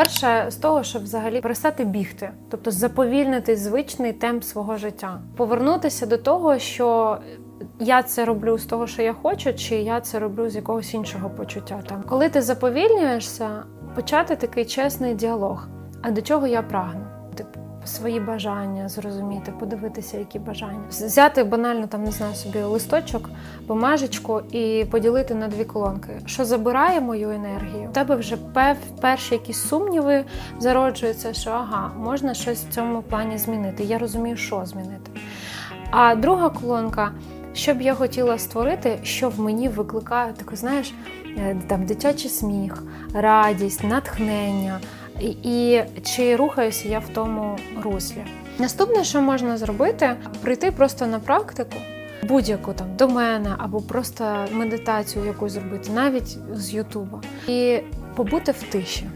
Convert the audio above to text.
Перше з того, щоб взагалі перестати бігти, тобто заповільнити звичний темп свого життя, повернутися до того, що я це роблю з того, що я хочу, чи я це роблю з якогось іншого почуття. Там, коли ти заповільнюєшся, почати такий чесний діалог. А до чого я прагну? Свої бажання зрозуміти, подивитися, які бажання. Взяти банально там, не знаю, собі листочок, бумажечку і поділити на дві колонки. Що забирає мою енергію? У тебе вже пев, перші якісь сумніви зароджуються, що ага, можна щось в цьому плані змінити. Я розумію, що змінити. А друга колонка. Що б я хотіла створити, що в мені викликає таке, знаєш, е, там дитячий сміх, радість, натхнення, і чи рухаюся я в тому руслі. Наступне, що можна зробити, прийти просто на практику, будь-яку там до мене, або просто медитацію якусь зробити, навіть з Ютуба, і побути в тиші.